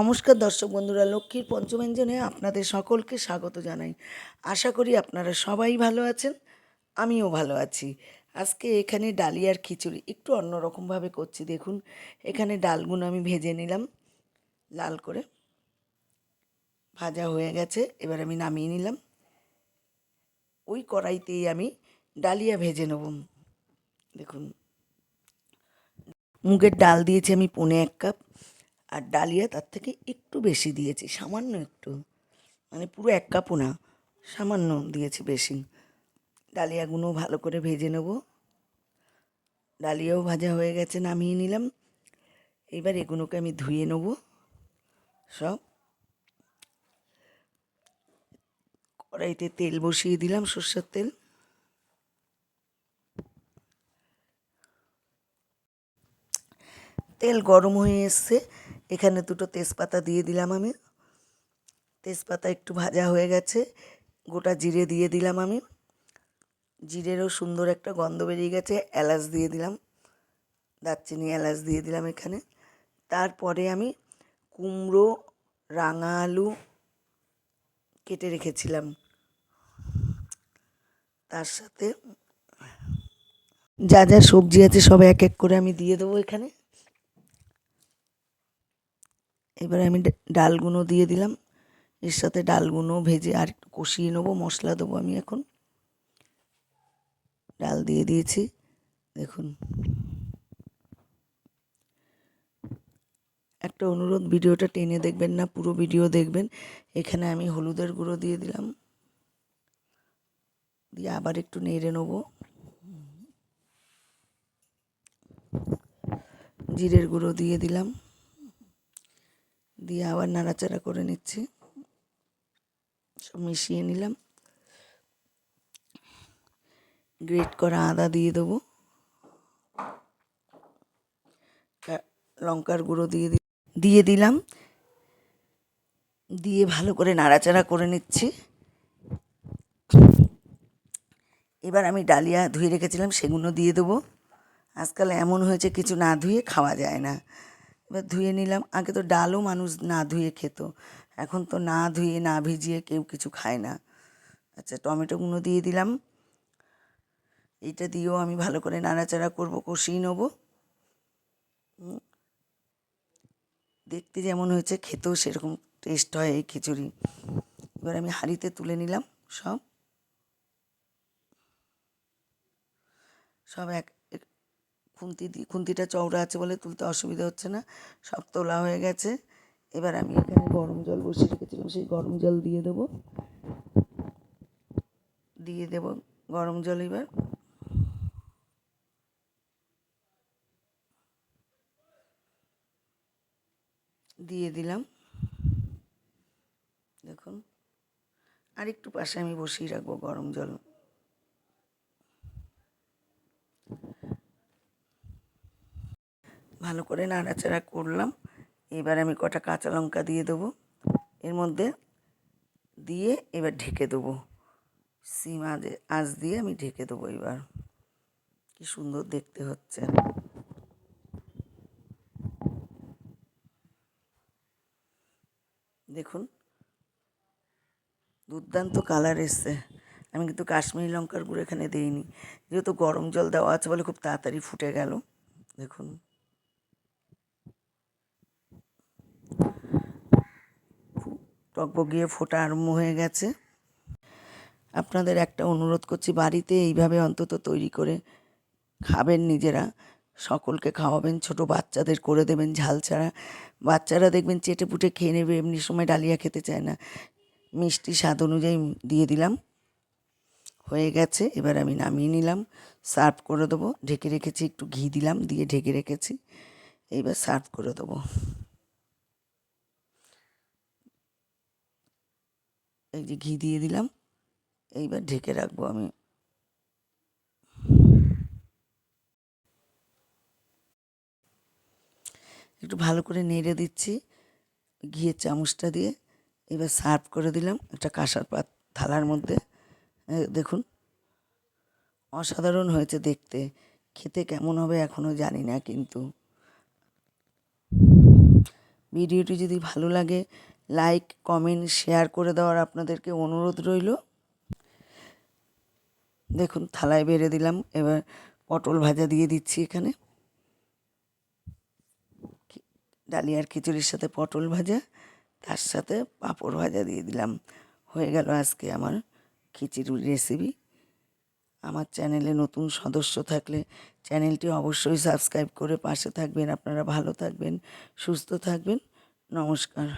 নমস্কার দর্শক বন্ধুরা, লক্ষ্মীর পঞ্চব্যঞ্জনে আপনাদের সকলকে স্বাগত জানাই। আশা করি আপনারা সবাই ভালো আছেন, আমিও ভালো আছি। আজকে এখানে ডালিয়ার খিচুড়ি, একটু অন্যরকমভাবে করছি, দেখুন। এখানে ডালগুলো আমি ভেজে নিলাম, লাল করে। ভাজা হয়ে গেছে, এবার আমি নামিয়ে নিলাম। ওই কড়াইতেই আমি ডালিয়া ভেজে নেব। দেখুন। মুগের ডাল দিয়েছি আমি পনে এক কাপ। আর ডালিয়া তার থেকে একটু বেশি দিয়েছি, সামান্য একটু। মানে পুরো এক কাপও না, সামান্য দিয়েছি বেশি। ডালিয়াগুলো ভালো করে ভেজে নেব। ডালিয়াও ভাজা হয়ে গেছে, নামিয়ে নিলাম। এবার এগুলোকে আমি ধুয়ে নেব। সব। কড়াইতে তেল বসিয়ে দিলাম, সর্ষের তেল। তেল গরম হয়ে এসছে। এখানে দুটো তেজপাতা দিয়ে দিলাম আমি। তেজপাতা একটু ভাজা হয়ে গেছে, গোটা জিরে দিয়ে দিলাম আমি। জিরেরও সুন্দর একটা গন্ধ বেরিয়ে গেছে, এলাচ দিয়ে দিলাম, দারচিনি এলাচ দিয়ে দিলাম এখানে। তারপরে আমি কুমড়ো, রাঙা আলু কেটে রেখেছিলাম। তার সাথে যা যা সবজি আছে সব এক এক করে আমি দিয়ে দেবো এখানে। এবারে আমি ডালগুলো দিয়ে দিলাম। এর সাথে ডালগুলো ভেজে আর একটু কষিয়ে নেব, মশলা দেবো আমি এখন। ডাল দিয়ে দিয়েছি, দেখুন। একটা অনুরোধ, ভিডিওটা টেনে দেখবেন না, পুরো ভিডিও দেখবেন। এখানে আমি হলুদের গুঁড়ো দিয়ে দিলাম। দিয়ে আবার একটু নেড়ে নেব। জিরের গুঁড়ো দিয়ে দিলাম। দিয়ে আবার নাড়াচাড়া করে নিচ্ছি। সব মিশিয়ে নিলাম। গ্রেট করা আদা দিয়ে দেবো। লঙ্কার গুঁড়ো দিয়ে দিয়ে দিলাম। দিয়ে ভালো করে নাড়াচাড়া করে নিচ্ছি। এবার আমি ডালিয়া ধুয়ে রেখেছিলাম সেগুলো দিয়ে দেবো। আজকাল এমন হয়েছে, কিছু না ধুয়ে খাওয়া যায় না। এবার ধুয়ে নিলাম। আগে তো ডালও মানুষ না ধুয়ে খেত। এখন তো না ধুয়ে, না ভিজিয়ে কেউ কিছু খায় না। আচ্ছা টমেটোগুলো দিয়ে দিলাম। এইটা দিয়েও আমি ভালো করে নাড়াচাড়া করব, কষিয়ে নেব। দেখতে যেমন হয়েছে, খেতেও সেরকম টেস্ট হয় এই খিচুড়ি। এবার আমি হাঁড়িতে তুলে নিলাম সব। সব এক খুন্তি খুন্তিটা চওড়া আছে বলে তুলতে অসুবিধা হচ্ছে না। সব তোলা হয়ে গেছে। এবার আমি এখানে গরম জল বসিয়ে রেখেছিলাম, সেই গরম জল দিয়ে দেবো। দিয়ে দেব গরম জল এবার। দিয়ে দিলাম। দেখুন আর একটু পাশে আমি বসিয়ে রাখব গরম জল। ভালো করে নাড়াচাড়া করলাম। এবার আমি কটা কাঁচা লঙ্কা দিয়ে দেবো। এর মধ্যে দিয়ে এবার ঢেকে দেবো। সিম আজ, আঁচ দিয়ে আমি ঢেকে দেবো এবার। কি সুন্দর দেখতে হচ্ছে। দেখুন, দুর্দান্ত কালার এসছে। আমি কিন্তু কাশ্মীরি লঙ্কার গুঁড়ো এখানে দিইনি। যেহেতু গরম জল দেওয়া আছে বলে খুব তাড়াতাড়ি ফুটে গেল। দেখুন। টকবগিয়ে ফোটা আরম্ভ হয়ে গেছে। আপনাদের একটা অনুরোধ করছি, বাড়িতে এইভাবে অন্তত তৈরি করে খাবেন নিজেরা। সকলকে খাওয়াবেন, ছোট বাচ্চাদের করে দেবেন ঝাল ছাড়া। বাচ্চারা দেখবেন চেটে পুটে খেয়ে নেবে, এমনি সময় ডালিয়া খেতে চায় না। মিষ্টি স্বাদ অনুযায়ী দিয়ে দিলাম। হয়ে গেছে, এবার আমি নামিয়ে নিলাম। সার্ভ করে দেবো। ঢেকে রেখেছি, একটু ঘি দিলাম, দিয়ে ঢেকে রেখেছি। এইবার সার্ভ করে দেবো। এই যে ঘি দিয়ে দিলাম। এইবার ঢেকে রাখব আমি। একটু ভালো করে নেড়ে দিচ্ছি ঘিয়ের চামচটা দিয়ে। এবার সার্ভ করে দিলাম একটা কাঁসার পাত থালার মধ্যে। দেখুন। অসাধারণ হয়েছে দেখতে। খেতে কেমন হবে এখনও জানি না কিন্তু। ভিডিওটি যদি ভালো লাগে লাইক কমেন্ট শেয়ার করে দেওয়ার আপনাদেরকে অনুরোধ রইল। দেখুন, থালায় বেড়ে দিলাম। এবার পটল ভাজা দিয়ে দিচ্ছি এখানে। ডালিয়ার খিচুড়ির সাথে পটল ভাজা, তার সাথে পাঁপড় ভাজা দিয়ে দিলাম। হয়ে গেল আজকে আমার খিচুড়ির রেসিপি আমার চ্যানেলে নতুন সদস্য থাকলে চ্যানেলটি অবশ্যই সাবস্ক্রাইব করে পাশে থাকবেন। আপনারা ভালো থাকবেন, সুস্থ থাকবেন। নমস্কার।